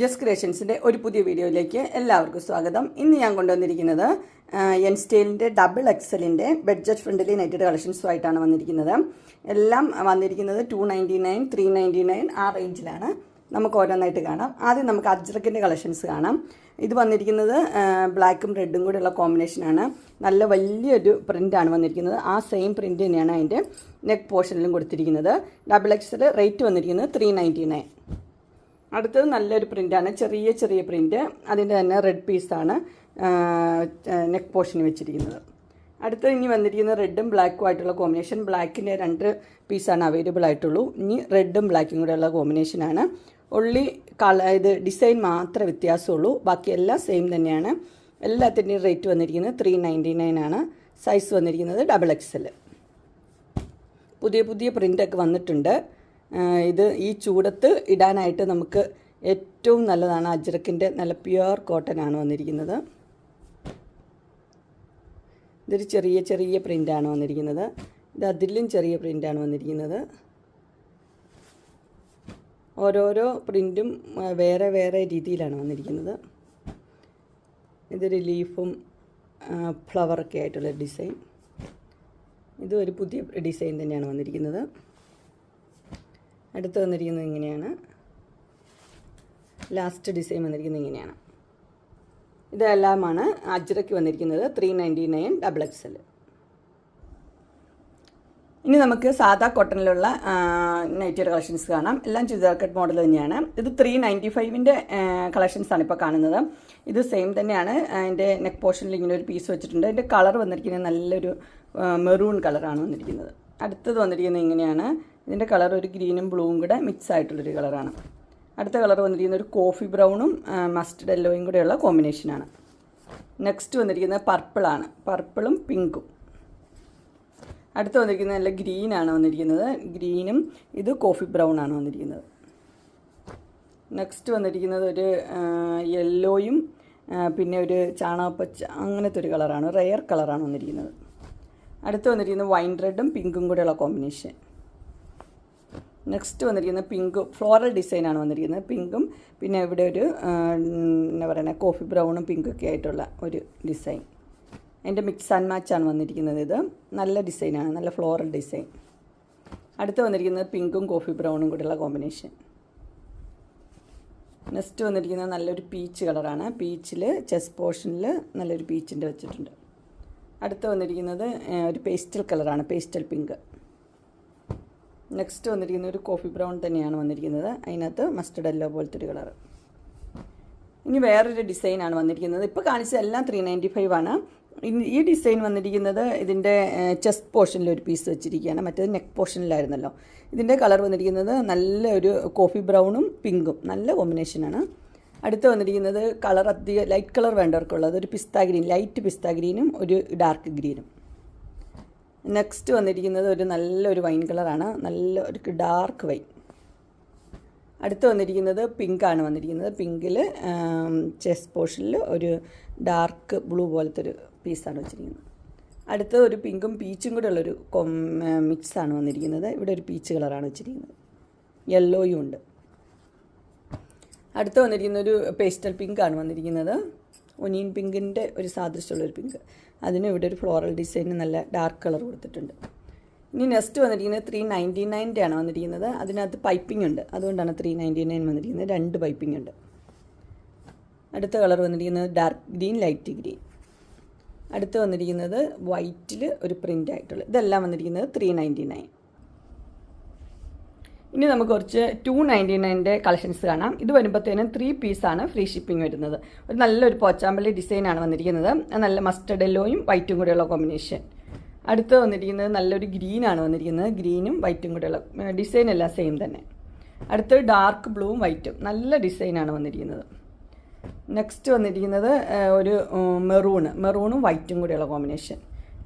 ജസ് ക്രിയേഷൻസിന്റെ ഒരു പുതിയ വീഡിയോയിലേക്ക് എല്ലാവർക്കും സ്വാഗതം. ഇന്ന് ഞാൻ കൊണ്ടുവന്നിരിക്കുന്നത് എൻ സ്റ്റൈലിന്റെ ഡബിൾ എക്സലിന്റെ ബഡ്ജറ്റ് ഫ്രണ്ട്ലി നെറ്റഡ് കളക്ഷൻസുമായിട്ടാണ് വന്നിരിക്കുന്നത്. എല്ലാം വന്നിരിക്കുന്നത് two ninety nine three ninety nine ആ റേഞ്ചിലാണ് നമുക്ക് ഓരോന്നായിട്ട് കാണാം. ആദ്യം നമുക്ക് അജ്രക്കിന്റെ കളക്ഷൻസ് കാണാം. ഇത് വന്നിരിക്കുന്നത് ബ്ലാക്കും റെഡും കൂടെയുള്ള കോമ്പിനേഷനാണ് നല്ല വലിയൊരു പ്രിന്റാണ് വന്നിരിക്കുന്നത്. ആ സെയിം പ്രിന്റ് തന്നെയാണ് അതിന്റെ നെക്ക് പോർഷനിലും കൊടുത്തിരിക്കുന്നത്. ഡബിൾ എക്സൽ റേറ്റ് വന്നിരിക്കുന്നത് ത്രീ നയന്റി നയൻ അടുത്തത് നല്ലൊരു പ്രിന്റാണ് ചെറിയ ചെറിയ പ്രിന്റ് അതിന്റെ തന്നെ റെഡ് പീസാണ് നെക്ക് പോർഷൻ വെച്ചിരിക്കുന്നത്. അടുത്തത് ഇനി വന്നിരിക്കുന്നത് റെഡും ബ്ലാക്കും ആയിട്ടുള്ള കോമ്പിനേഷൻ ബ്ലാക്കിന്റെ രണ്ട് പീസാണ് അവൈലബിൾ ആയിട്ടുള്ളൂ. ഇനി റെഡും ബ്ലാക്കും കൂടെയുള്ള കോമ്പിനേഷനാണ് ഉള്ളി കള ഇത് ഡിസൈൻ മാത്രമേ വ്യത്യാസമുള്ളൂ. ബാക്കി എല്ലാം സെയിം തന്നെയാണ്. എല്ലാത്തിന്റെയും റേറ്റ് വന്നിരിക്കുന്നത് ത്രീ നയന്റി നയൻ ആണ്. സൈസ് വന്നിരിക്കുന്നത് ഡബിൾ എക്സൽ പുതിയ പുതിയ പ്രിന്റൊക്കെ വന്നിട്ടുണ്ട്. ഇത് ഈ ചൂടത്ത് ഇടാനായിട്ട് നമുക്ക് ഏറ്റവും നല്ലതാണ് അജ്രക്കിന്റെ നല്ല പ്യുവർ കോട്ടൺ ആണ് വന്നിരിക്കുന്നത്. ഇതൊരു ചെറിയ ചെറിയ പ്രിന്റാണ് വന്നിരിക്കുന്നത്. ഇത് അതിലും ചെറിയ പ്രിന്റാണ് വന്നിരിക്കുന്നത്. ഓരോരോ പ്രിന്റും വേറെ വേറെ രീതിയിലാണ് വന്നിരിക്കുന്നത്. ഇതൊരു ലീഫും ഫ്ലവറൊക്കെ ആയിട്ടുള്ള ഡിസൈൻ. ഇത് ഒരു പുതിയ ഡിസൈൻ തന്നെയാണ് വന്നിരിക്കുന്നത്. അടുത്ത് വന്നിരിക്കുന്നത് ഇങ്ങനെയാണ്. ലാസ്റ്റ് ഡിസൈൻ വന്നിരിക്കുന്നത് ഇങ്ങനെയാണ്. ഇതെല്ലാമാണ് അജ്രയ്ക്ക് വന്നിരിക്കുന്നത്. Three ninety nine double XL ഇനി നമുക്ക് സാധാ കോട്ടണിലുള്ള നൈറ്റിയുടെ കളക്ഷൻസ് കാണാം. എല്ലാം ചുരിദാർ കട്ട് മോഡൽ തന്നെയാണ്. ഇത് ത്രീ നയന്റി ഫൈവിന്റെ കളക്ഷൻസാണ് ഇപ്പോൾ കാണുന്നത്. ഇത് സെയിം തന്നെയാണ്. അതിന്റെ നെക്ക് പോർഷനിൽ ഇങ്ങനെ ഒരു പീസ് വെച്ചിട്ടുണ്ട്. അതിന്റെ കളർ വന്നിരിക്കുന്നത് നല്ലൊരു മെറൂൺ കളറാണ് വന്നിരിക്കുന്നത്. അടുത്തത് വന്നിരിക്കുന്നത് ഇങ്ങനെയാണ്. ഇതിന്റെ കളർ ഒരു ഗ്രീനും ബ്ലൂവും കൂടെ മിക്സ് ആയിട്ടുള്ളൊരു കളറാണ്. അടുത്ത കളർ വന്നിരിക്കുന്ന ഒരു കോഫി ബ്രൗണും മസ്റ്റർഡ് യെല്ലോയും കൂടെയുള്ള കോമ്പിനേഷനാണ് നെക്സ്റ്റ് വന്നിരിക്കുന്നത് പർപ്പിളാണ് പർപ്പിളും പിങ്കും അടുത്ത് വന്നിരിക്കുന്നത് നല്ല ഗ്രീനാണ് വന്നിരിക്കുന്നത്. ഗ്രീനും ഇത് കോഫി ബ്രൗൺ ആണ് വന്നിരിക്കുന്നത്. നെക്സ്റ്റ് വന്നിരിക്കുന്നത് ഒരു യെല്ലോയും പിന്നെ ഒരു ചാണകപ്പച്ച അങ്ങനത്തെ ഒരു കളറാണ്. റെയർ കളറാണ് വന്നിരിക്കുന്നത്. അടുത്ത് വന്നിരിക്കുന്നത് വൈൻ റെഡും പിങ്കും കൂടെയുള്ള കോമ്പിനേഷൻ നെക്സ്റ്റ് വന്നിരിക്കുന്നത് പിങ്ക് ഫ്ലോറൽ ഡിസൈനാണ് വന്നിരിക്കുന്നത്. പിങ്കും പിന്നെ ഇവിടെ ഒരു എന്താ പറയുക കോഫി ബ്രൗണും പിങ്കൊക്കെ ആയിട്ടുള്ള ഒരു ഡിസൈൻ അതിന്റെ മിക്സ് ആൻഡ് മാച്ചാണ് വന്നിരിക്കുന്നത് ഇത്. നല്ല ഡിസൈനാണ് നല്ല ഫ്ലോറൽ ഡിസൈൻ അടുത്ത് വന്നിരിക്കുന്നത് പിങ്കും കോഫി ബ്രൗണും കൂടെയുള്ള കോമ്പിനേഷൻ നെക്സ്റ്റ് വന്നിരിക്കുന്നത് നല്ലൊരു പീച്ച് കളറാണ് പീച്ചിൽ ചെസ് പോർഷനിൽ നല്ലൊരു പീച്ചിന്റെ വെച്ചിട്ടുണ്ട്. അടുത്ത് വന്നിരിക്കുന്നത് ഒരു പേസ്റ്റൽ കളറാണ് പേസ്റ്റൽ പിങ്ക്. നെക്സ്റ്റ് വന്നിരിക്കുന്ന ഒരു കോഫി ബ്രൗൺ തന്നെയാണ് വന്നിരിക്കുന്നത്. അതിനകത്ത് മസ്റ്റർഡ് എല്ലോ പോലത്തെ ഒരു കളർ ഇനി വേറൊരു ഡിസൈനാണ് വന്നിരിക്കുന്നത്. ഇപ്പോൾ കാണിച്ച എല്ലാം ത്രീ നയന്റി ഫൈവ് ആണ് ഈ ഡിസൈൻ വന്നിരിക്കുന്നത് ഇതിന്റെ ചെസ്റ്റ് പോർഷനിൽ ഒരു പീസ് വെച്ചിരിക്കുകയാണ്. മറ്റേത് നെക്ക് പോർഷനിലായിരുന്നല്ലോ ഇതിന്റെ കളർ വന്നിരിക്കുന്നത് നല്ലൊരു കോഫി ബ്രൗണും പിങ്കും. നല്ല കോമ്പിനേഷനാണ് അടുത്ത് വന്നിരിക്കുന്നത് കളർ അധികം ലൈറ്റ് കളർ വേണ്ടവർക്കുള്ളത്. ഒരു പിസ്ത ഗ്രീൻ ലൈറ്റ് പിസ്ത ഗ്രീനും ഒരു ഡാർക്ക് ഗ്രീനും നെക്സ്റ്റ് വന്നിരിക്കുന്നത് ഒരു നല്ലൊരു വൈൻ കളറാണ് നല്ല ഒരു ഡാർക്ക് വൈൻ അടുത്ത് വന്നിരിക്കുന്നത് പിങ്കാണ് വന്നിരിക്കുന്നത്. പിങ്കിൽ ചെസ് പോർഷനിൽ ഒരു ഡാർക്ക് ബ്ലൂ പോലത്തെ ഒരു പീസാണ് വെച്ചിരിക്കുന്നത്. അടുത്ത് ഒരു പിങ്കും പീച്ചും കൂടെ ഉള്ളൊരു മിക്സാണ് വന്നിരിക്കുന്നത്. ഇവിടെ ഒരു പീച്ച് കളറാണ് വെച്ചിരിക്കുന്നത്. യെല്ലോയും ഉണ്ട്. അടുത്ത് വന്നിരിക്കുന്ന ഒരു പേസ്റ്റൽ പിങ്കാണ് വന്നിരിക്കുന്നത്. ഒനിയൻ പിങ്കിന്റെ ഒരു സാദൃശ്യമുള്ള ഒരു പിങ്ക്. അതിന് ഇവിടെ ഒരു ഫ്ലോറൽ ഡിസൈന് നല്ല ഡാർക്ക് കളർ കൊടുത്തിട്ടുണ്ട്. ഇനി നെക്സ്റ്റ് വന്നിരിക്കുന്നത് ത്രീ നയന്റി നയന്റെ ആണ് വന്നിരിക്കുന്നത്. അതിനകത്ത് പൈപ്പിംഗ് ഉണ്ട്. അതുകൊണ്ടാണ് ത്രീ നയന്റി നയൻ വന്നിരിക്കുന്നത്. രണ്ട് പൈപ്പിംഗ് ഉണ്ട്. അടുത്ത കളർ വന്നിരിക്കുന്നത് ഡാർക്ക് ഗ്രീൻ ലൈറ്റ് ഗ്രീൻ അടുത്ത് വന്നിരിക്കുന്നത് വൈറ്റിൽ ഒരു പ്രിന്റ് ആയിട്ടുള്ളത് ഇതെല്ലാം വന്നിരിക്കുന്നത് ത്രീ നയന്റി നയൻ ഇനി നമുക്ക് കുറച്ച് ടു നയന്റി നയന്റെ കളക്ഷൻസ് കാണാം. ഇത് വരുമ്പോഴത്തേനും ത്രീ പീസാണ് ഫ്രീ ഷിപ്പിംഗ് വരുന്നത്. ഒരു നല്ലൊരു പോച്ചാമ്പള്ളി ഡിസൈനാണ് വന്നിരിക്കുന്നത്. നല്ല മസ്റ്റർഡ് യെല്ലോയും വൈറ്റും കൂടെയുള്ള കോമ്പിനേഷൻ അടുത്ത് വന്നിരിക്കുന്നത് നല്ലൊരു ഗ്രീനാണ് വന്നിരിക്കുന്നത്. ഗ്രീനും വൈറ്റും കൂടെയുള്ള ഡിസൈൻ എല്ലാം സെയിം തന്നെ. അടുത്ത് ഡാർക്ക് ബ്ലൂവും വൈറ്റും നല്ല ഡിസൈനാണ് വന്നിരിക്കുന്നത്. നെക്സ്റ്റ് വന്നിരിക്കുന്നത് ഒരു മെറൂണ് മെറൂണും വൈറ്റും കൂടെയുള്ള കോമ്പിനേഷൻ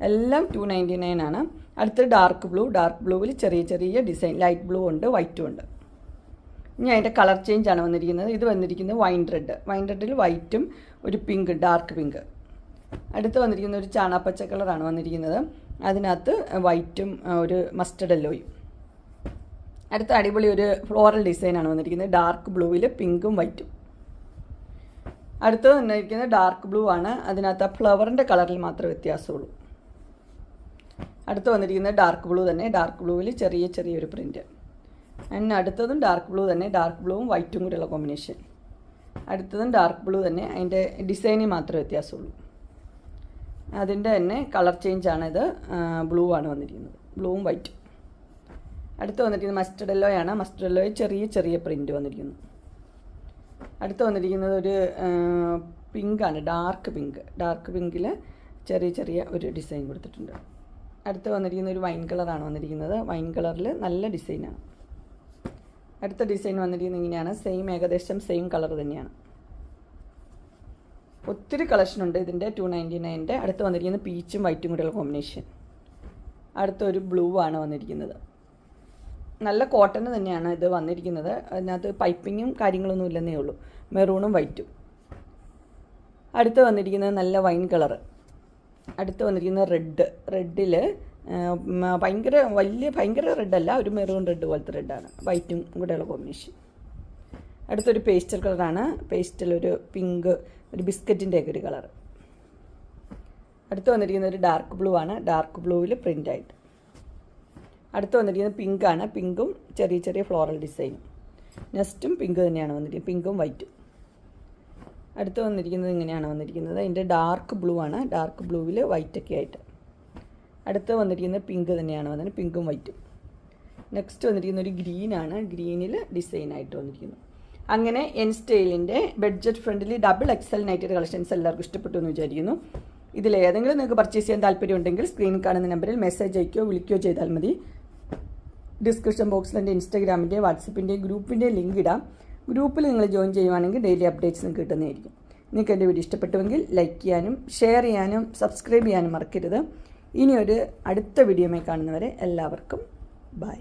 എല്ലാം ടു നയന്റി നയൻ ആണ് അടുത്ത് ഡാർക്ക് ബ്ലൂ ഡാർക്ക് ബ്ലൂവിൽ ചെറിയ ചെറിയ ഡിസൈൻ ലൈറ്റ് ബ്ലൂ ഉണ്ട് വൈറ്റും ഉണ്ട്. ഇനി അതിന്റെ കളർ ചേഞ്ച് ആണ് വന്നിരിക്കുന്നത്. ഇത് വന്നിരിക്കുന്നത് വൈൻ റെഡ് വൈൻ റെഡിൽ വൈറ്റും ഒരു പിങ്ക് ഡാർക്ക് പിങ്ക് അടുത്ത് വന്നിരിക്കുന്ന ഒരു ചാണാപ്പച്ച കളറാണ് വന്നിരിക്കുന്നത്. അതിനകത്ത് വൈറ്റും ഒരു മസ്റ്റർഡ് എല്ലോയും അടുത്ത അടിപൊളി ഒരു ഫ്ലോറൽ ഡിസൈനാണ് വന്നിരിക്കുന്നത്. ഡാർക്ക് ബ്ലൂവിൽ പിങ്കും വൈറ്റും അടുത്തത് വന്നിരിക്കുന്നത് ഡാർക്ക് ബ്ലൂ ആണ്. അതിനകത്ത് ആ ഫ്ലവറിന്റെ കളറിൽ മാത്രമേ വ്യത്യാസമുള്ളൂ. അടുത്ത് വന്നിരിക്കുന്നത് ഡാർക്ക് ബ്ലൂ തന്നെ. ഡാർക്ക് ബ്ലൂവിൽ ചെറിയ ചെറിയൊരു പ്രിന്റ് ആൻഡ് അടുത്തതും ഡാർക്ക് ബ്ലൂ തന്നെ. ഡാർക്ക് ബ്ലൂവും വൈറ്റും കൂടെയുള്ള കോമ്പിനേഷൻ അടുത്തതും ഡാർക്ക് ബ്ലൂ തന്നെ. അതിന്റെ ഡിസൈനിൽ മാത്രമേ വ്യത്യാസമുള്ളൂ. അതിന്റെ തന്നെ കളർ ചേഞ്ച് ആണ് ഇത്. ബ്ലൂ ആണ് വന്നിരിക്കുന്നത്. ബ്ലൂവും വൈറ്റും അടുത്ത് വന്നിരിക്കുന്നത് മസ്റ്റർഡ് എല്ലോയാണ് മസ്റ്റർഡ് എല്ലോയിൽ ചെറിയ ചെറിയ പ്രിന്റ് വന്നിരിക്കുന്നു. അടുത്ത് വന്നിരിക്കുന്നത് ഒരു പിങ്കാണ് ഡാർക്ക് പിങ്ക് ഡാർക്ക് പിങ്കിൽ ചെറിയ ചെറിയ ഒരു ഡിസൈൻ കൊടുത്തിട്ടുണ്ട്. അടുത്ത് വന്നിരിക്കുന്ന ഒരു വൈൻ കളറാണ് വന്നിരിക്കുന്നത്. വൈൻ കളറിൽ നല്ല ഡിസൈനാണ് അടുത്ത ഡിസൈൻ വന്നിരിക്കുന്നത് ഇങ്ങനെയാണ്. സെയിം ഏകദേശം സെയിം കളർ തന്നെയാണ്. ഒത്തിരി കളക്ഷൻ ഉണ്ട് ഇതിന്റെ ടു നയന്റി നയന്റെ അടുത്ത് വന്നിരിക്കുന്നത് പീച്ചും വൈറ്റും കൂടെയുള്ള കോമ്പിനേഷൻ അടുത്തൊരു ബ്ലൂ ആണ് വന്നിരിക്കുന്നത്. നല്ല കോട്ടൺ തന്നെയാണ് ഇത് വന്നിരിക്കുന്നത്. അതിനകത്ത് പൈപ്പിങ്ങും കാര്യങ്ങളൊന്നും ഇല്ലെന്നേ ഉള്ളൂ. മെറൂണും വൈറ്റും അടുത്ത് വന്നിരിക്കുന്നത് നല്ല വൈൻ കളറ് അടുത്ത് വന്നിരിക്കുന്നത് റെഡ് റെഡിൽ ഭയങ്കര വലിയ ഭയങ്കര റെഡല്ല ഒരു മെറൂൺ റെഡ് പോലത്തെ റെഡാണ് വൈറ്റും കൂടെയുള്ള കോമ്പിനേഷൻ അടുത്തൊരു പേസ്റ്റൽ കളറാണ് പേസ്റ്റൽ ഒരു പിങ്ക് ഒരു ബിസ്ക്കറ്റിന്റെ ഒക്കെ ഒരു കളർ അടുത്ത് വന്നിരിക്കുന്ന ഒരു ഡാർക്ക് ബ്ലൂ ആണ്. ഡാർക്ക് ബ്ലൂവിൽ പ്രിന്റ് ആയിട്ട്. അടുത്ത് വന്നിരിക്കുന്നത് പിങ്കാണ് പിങ്കും ചെറിയ ചെറിയ ഫ്ലോറൽ ഡിസൈനും നെസ്റ്റും പിങ്ക് തന്നെയാണ് വന്നിരിക്കുന്നത്. പിങ്കും വൈറ്റും അടുത്ത് വന്നിരിക്കുന്നത് ഇങ്ങനെയാണ് വന്നിരിക്കുന്നത്. അതിന്റെ ഡാർക്ക് ബ്ലൂ ആണ്. ഡാർക്ക് ബ്ലൂവിൽ വൈറ്റൊക്കെ ആയിട്ട്. അടുത്ത് വന്നിരിക്കുന്നത് പിങ്ക് തന്നെയാണ് വന്നത്. പിങ്കും വൈറ്റും നെക്സ്റ്റ് വന്നിരിക്കുന്ന ഒരു ഗ്രീനാണ് ഗ്രീനിൽ ഡിസൈനായിട്ട് വന്നിരിക്കുന്നു. അങ്ങനെ N സ്റ്റൈലിന്റെ budget friendly double XL knitted collections എല്ലാവർക്കും ഇഷ്ടപ്പെട്ടു എന്ന് വിചാരിക്കുന്നു. ഇതിലേതെങ്കിലും നിങ്ങൾക്ക് പർച്ചേസ് ചെയ്യാൻ താല്പര്യമുണ്ടെങ്കിൽ സ്ക്രീനിൽ കാണുന്ന നമ്പറിൽ മെസ്സേജ് അയക്കുകയോ വിളിക്കുകയോ ചെയ്താൽ മതി. ഡിസ്ക്രിപ്ഷൻ ബോക്സിൽ എന്റെ ഇൻസ്റ്റാഗ്രാമിന്റെ വാട്സപ്പിന്റെ ഗ്രൂപ്പിന്റെ ലിങ്ക് ഇടാം. ഗ്രൂപ്പിൽ നിങ്ങൾ ജോയിൻ ചെയ്യുവാണെങ്കിൽ ഡെയിലി അപ്ഡേറ്റ്സ് കിട്ടുന്നതായിരിക്കും. നിങ്ങൾക്ക് എന്റെ വീഡിയോ ഇഷ്ടപ്പെട്ടുവെങ്കിൽ ലൈക്ക് ചെയ്യാനും ഷെയർ ചെയ്യാനും സബ്സ്ക്രൈബ് ചെയ്യാനും മറക്കരുത്. ഇനിയൊരു അടുത്ത വീഡിയോമായി കാണുന്നവരെ എല്ലാവർക്കും ബൈ.